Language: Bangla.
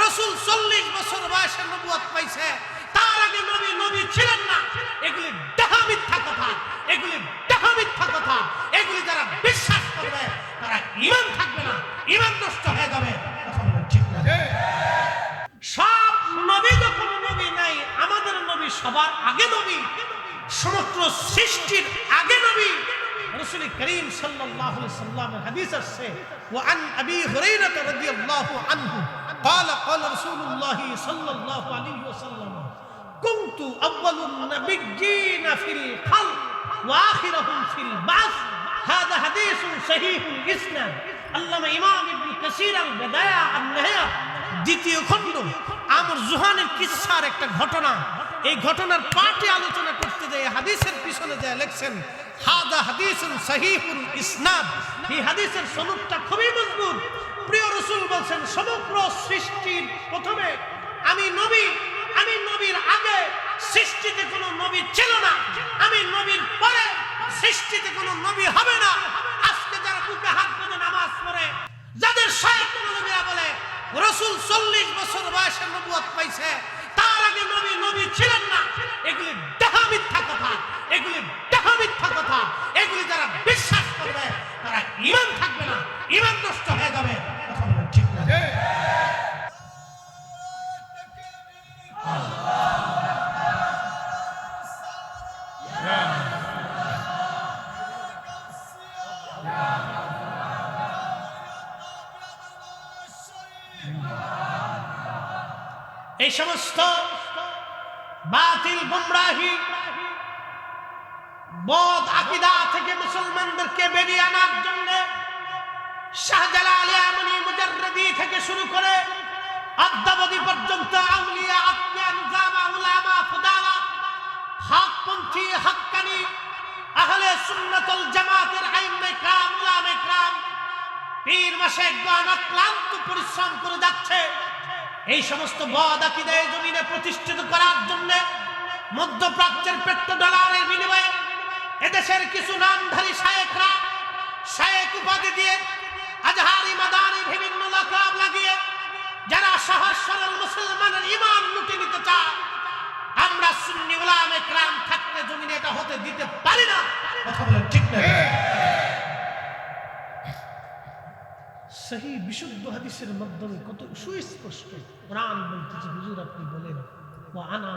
রসুল চল্লিশ বছর বয়সে নবুয়ত পাইছে তার আগে নবী নবী ছিলেন না এগুলি ডাহা মিথ্যা কথা এগুলি ডাহা মিথ্যা কথা এগুলি যারা বিশ্বাস করবে তারা ইমান থাকবে না ইমান নষ্ট হয়ে যাবে কথা বলেন ঠিক না সব নবী যখন নবী নাই আমাদের নবী সবার আগে নবী সমগ্র সৃষ্টির আগে নবী রসুল করিম সাল্লাল্লাহু আলাইহি সাল্লামের হাদিস আছে وعن ابي هريره رضي الله عنه قال قال رسول الله صلى الله عليه وسلم كنت اول النبيين في الخلق واخرهم في البعث هذا حديث صحيح الاسناد আল্লামা ইমাম ইবনে কাসির আল বেদায়া আন নাহায়া দ্বিতীয় খণ্ড আমর জুহানের কিসসার একটা ঘটনা এই ঘটনার পাঠে আলোচনা করতে যায় হাদিসের পিছনে যায় লেখছেন হাদা হাদিসুন সহিহুল ইসনাদ এই হাদিসের সনদটা বলছেন সমগ্র সৃষ্টির প্রথমে। আমি নবী, আমি নবীর আগে সৃষ্টিতে কোনো নবী ছিল না। আমি নবীর পরে সৃষ্টিতে কোনো নবী হবে না। আজকে যারা বুকে হাত বেঁধে নামাজ পড়ে, যাদের শায়েখ নবীরা বলে, রসুল চল্লিশ বছর বয়সে নবুয়ত পাইছে, তার আগে নবী নবী ছিলেন না। এগুলি ডাহা মিথ্যা কথা, এগুলি ডাহা মিথ্যা কথা, এগুলি এই সমস্ত বাতিল গুমরাহি বদ আকিদা থেকে মুসলমানদেরকে বেরিয়ে আনার জন্য শাহজালা শাহজালাল আমনি মুজাররদি থেকে শুরু করে অদ্যাবধি সুন্নাতুল জামাতের পীর মাসে পরিশ্রম করে যাচ্ছে। এই সমস্ত বদ আকিদে জমিনে প্রতিষ্ঠিত করার জন্য মধ্যপ্রাচ্যের পেট্রো ডলারের বিনিময়ে এদেশের কিছু নামধারী শায়েকরা শায়েক উপাধি দিয়ে আজহারি মাদানি বিভিন্ন লকাব লাগিয়ে যারা সহজ সরল মুসলমানের ইমান লুটে নিতে চায়, আমরা সুন্নি উলামে ক্রাম থাকতে জমিনে এটা হতে দিতে পারি না। কথা বলেন ঠিক না। সেই বিশুদ্ধ হাদিসের মাধ্যমে কত সুস্পষ্ট কোরআন বলতেছে হুজুর আপনি বলেন ও আনা